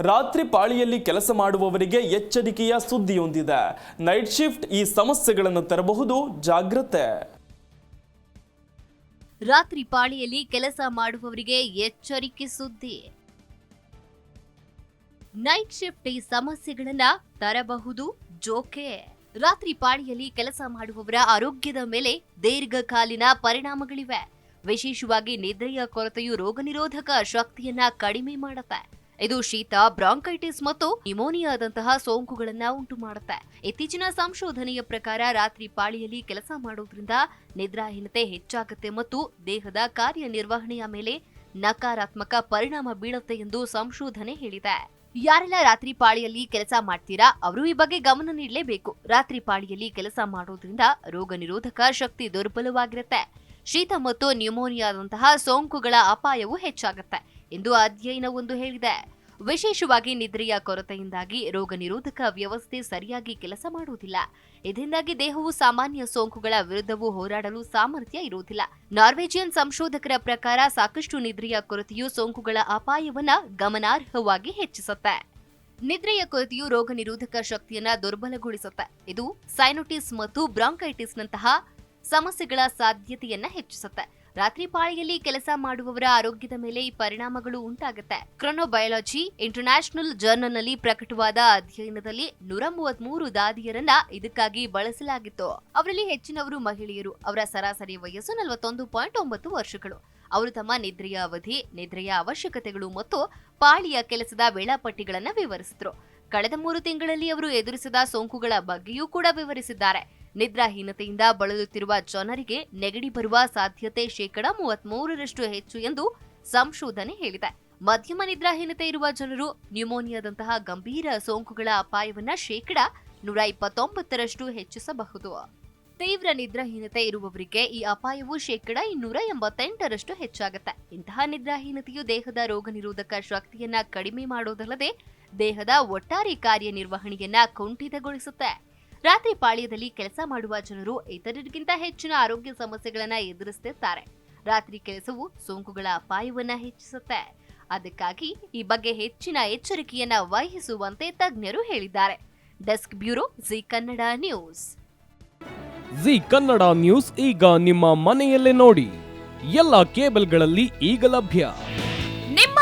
ರಾತ್ರಿ ಪಾಳಿಯಲ್ಲಿ ಕೆಲಸ ಮಾಡುವವರಿಗೆ ಎಚ್ಚರಿಕೆಯ ಸುದ್ದಿಯೊಂದಿದೆ ನೈಟ್ ಶಿಫ್ಟ್ ಈ ಸಮಸ್ಯೆಗಳನ್ನು ತರಬಹುದು. ಜಾಗ್ರತೆ. ರಾತ್ರಿ ಪಾಳಿಯಲ್ಲಿ ಕೆಲಸ ಮಾಡುವವರಿಗೆ ಎಚ್ಚರಿಕೆ ಸುದ್ದಿ. ನೈಟ್ ಶಿಫ್ಟ್ ಈ ಸಮಸ್ಯೆಗಳನ್ನ ತರಬಹುದು. ಜೋಕೆ. ರಾತ್ರಿ ಪಾಳಿಯಲ್ಲಿ ಕೆಲಸ ಮಾಡುವವರ ಆರೋಗ್ಯದ ಮೇಲೆ ದೀರ್ಘಕಾಲೀನ ಪರಿಣಾಮಗಳಿವೆ. ವಿಶೇಷವಾಗಿ ನಿದ್ರೆಯ ಕೊರತೆಯು ರೋಗ ನಿರೋಧಕ ಶಕ್ತಿಯನ್ನ ಕಡಿಮೆ ಮಾಡುತ್ತೆ. ಇದು ಶೀತ, ಬ್ರಾಂಕೈಟಿಸ್ ಮತ್ತು ನ್ಯುಮೋನಿಯಾದಂತಹ ಸೋಂಕುಗಳನ್ನ ಉಂಟು ಮಾಡುತ್ತೆ ಇತ್ತೀಚಿನ ಸಂಶೋಧನೆಯ ಪ್ರಕಾರ ರಾತ್ರಿ ಪಾಳಿಯಲ್ಲಿ ಕೆಲಸ ಮಾಡೋದ್ರಿಂದ ನಿದ್ರಾಹೀನತೆ ಹೆಚ್ಚಾಗುತ್ತೆ ಮತ್ತು ದೇಹದ ಕಾರ್ಯನಿರ್ವಹಣೆಯ ಮೇಲೆ ನಕಾರಾತ್ಮಕ ಪರಿಣಾಮ ಬೀಳುತ್ತೆ ಎಂದು ಸಂಶೋಧನೆ ಹೇಳಿದೆ. ಯಾರೆಲ್ಲ ರಾತ್ರಿ ಪಾಳಿಯಲ್ಲಿ ಕೆಲಸ ಮಾಡ್ತೀರಾ, ಅವರು ಈ ಬಗ್ಗೆ ಗಮನ ನೀಡಲೇಬೇಕು. ರಾತ್ರಿ ಪಾಳಿಯಲ್ಲಿ ಕೆಲಸ ಮಾಡೋದ್ರಿಂದ ರೋಗ ನಿರೋಧಕ ಶಕ್ತಿ ದುರ್ಬಲವಾಗಿರುತ್ತೆ. ಶೀತ ಮತ್ತು ನ್ಯೂಮೋನಿಯಾದಂತಹ ಸೋಂಕುಗಳ ಅಪಾಯವು ಹೆಚ್ಚಾಗುತ್ತೆ ಎಂದು ಅಧ್ಯಯನವೊಂದು ಹೇಳಿದೆ. ವಿಶೇಷವಾಗಿ ನಿದ್ರೆಯ ಕೊರತೆಯಿಂದಾಗಿ ರೋಗ ನಿರೋಧಕ ವ್ಯವಸ್ಥೆ ಸರಿಯಾಗಿ ಕೆಲಸ ಮಾಡುವುದಿಲ್ಲ. ಇದರಿಂದಾಗಿ ದೇಹವು ಸಾಮಾನ್ಯ ಸೋಂಕುಗಳ ವಿರುದ್ಧವೂ ಹೋರಾಡಲು ಸಾಮರ್ಥ್ಯ ಇರುವುದಿಲ್ಲ. ನಾರ್ವೇಜಿಯನ್ ಸಂಶೋಧಕರ ಪ್ರಕಾರ ಸಾಕಷ್ಟು ನಿದ್ರೆಯ ಕೊರತೆಯು ಸೋಂಕುಗಳ ಅಪಾಯವನ್ನ ಗಮನಾರ್ಹವಾಗಿ ಹೆಚ್ಚಿಸುತ್ತೆ. ನಿದ್ರೆಯ ಕೊರತೆಯು ರೋಗ ನಿರೋಧಕ ಶಕ್ತಿಯನ್ನ ದುರ್ಬಲಗೊಳಿಸುತ್ತೆ. ಇದು ಸೈನೋಟಿಸ್ ಮತ್ತು ಬ್ರಾಂಕೈಟಿಸ್ನಂತಹ ಸಮಸ್ಯೆಗಳ ಸಾಧ್ಯತೆಯನ್ನ ಹೆಚ್ಚಿಸುತ್ತೆ. ರಾತ್ರಿ ಪಾಳಿಯಲ್ಲಿ ಕೆಲಸ ಮಾಡುವವರ ಆರೋಗ್ಯದ ಮೇಲೆ ಈ ಪರಿಣಾಮಗಳು ಉಂಟಾಗುತ್ತೆ. ಕ್ರೊನೋಬಯಾಲಜಿ ಇಂಟರ್ನ್ಯಾಷನಲ್ ಜರ್ನಲ್ನಲ್ಲಿ ಪ್ರಕಟವಾದ ಅಧ್ಯಯನದಲ್ಲಿ ನೂರ ಮೂವತ್ಮೂರು ದಾದಿಯರನ್ನ ಇದಕ್ಕಾಗಿ ಬಳಸಲಾಗಿತ್ತು. ಅವರಲ್ಲಿ ಹೆಚ್ಚಿನವರು ಮಹಿಳೆಯರು, ಅವರ ಸರಾಸರಿ ವಯಸ್ಸು ನಲವತ್ತೊಂದು ಪಾಯಿಂಟ್ ಒಂಬತ್ತು ವರ್ಷಗಳು. ಅವರು ತಮ್ಮ ನಿದ್ರೆಯ ಅವಧಿ, ನಿದ್ರೆಯ ಅವಶ್ಯಕತೆಗಳು ಮತ್ತು ಪಾಳಿಯ ಕೆಲಸದ ವೇಳಾಪಟ್ಟಿಗಳನ್ನ ವಿವರಿಸಿದ್ರು. ಕಳೆದ ಮೂರು ತಿಂಗಳಲ್ಲಿ ಅವರು ಎದುರಿಸಿದ ಸೋಂಕುಗಳ ಬಗ್ಗೆಯೂ ಕೂಡ ವಿವರಿಸಿದ್ದಾರೆ. ನಿದ್ರಾಹೀನತೆಯಿಂದ ಬಳಲುತ್ತಿರುವ ಜನರಿಗೆ ನೆಗಡಿ ಬರುವ ಸಾಧ್ಯತೆ ಶೇಕಡ ಮೂವತ್ಮೂರರಷ್ಟು ಹೆಚ್ಚು ಎಂದು ಸಂಶೋಧನೆ ಹೇಳಿದೆ. ಮಧ್ಯಮ ನಿದ್ರಾಹೀನತೆ ಇರುವ ಜನರು ನ್ಯೂಮೋನಿಯಾದಂತಹ ಗಂಭೀರ ಸೋಂಕುಗಳ ಅಪಾಯವನ್ನ ಶೇಕಡ ನೂರ ಇಪ್ಪತ್ತೊಂಬತ್ತರಷ್ಟು ಹೆಚ್ಚಿಸಬಹುದು. ತೀವ್ರ ನಿದ್ರಾಹೀನತೆ ಇರುವವರಿಗೆ ಈ ಅಪಾಯವು ಶೇಕಡ ಇನ್ನೂರ ಎಂಬತ್ತೆಂಟರಷ್ಟು ಹೆಚ್ಚಾಗುತ್ತೆ. ಇಂತಹ ನಿದ್ರಾಹೀನತೆಯು ದೇಹದ ರೋಗ ನಿರೋಧಕ ಶಕ್ತಿಯನ್ನ ಕಡಿಮೆ ಮಾಡೋದಲ್ಲದೆ ದೇಹದ ಒಟ್ಟಾರೆ ಕಾರ್ಯನಿರ್ವಹಣೆಯನ್ನ ಕುಂಠಿತಗೊಳಿಸುತ್ತೆ. ರಾತ್ರಿ ಪಾಳ್ಯದಲ್ಲಿ ಕೆಲಸ ಮಾಡುವ ಜನರು ಇತರರಿಗಿಂತ ಹೆಚ್ಚಿನ ಆರೋಗ್ಯ ಸಮಸ್ಯೆಗಳನ್ನ ಎದುರಿಸುತ್ತಿದ್ದಾರೆ ರಾತ್ರಿ ಕೆಲಸವು ಸೋಂಕುಗಳ ಅಪಾಯವನ್ನ ಹೆಚ್ಚಿಸುತ್ತೆ. ಅದಕ್ಕಾಗಿ ಈ ಬಗ್ಗೆ ಹೆಚ್ಚಿನ ಎಚ್ಚರಿಕೆಯನ್ನ ವಹಿಸುವಂತೆ ತಜ್ಞರು ಹೇಳಿದ್ದಾರೆ. Desk bureau Zee Kannada news. Zee Kannada news ಈಗ ನಿಮ್ಮ ಮನೆಯಲ್ಲೇ ನೋಡಿ. ಎಲ್ಲ ಕೇಬಲ್ಗಳಲ್ಲಿ ಈಗ ಲಭ್ಯ.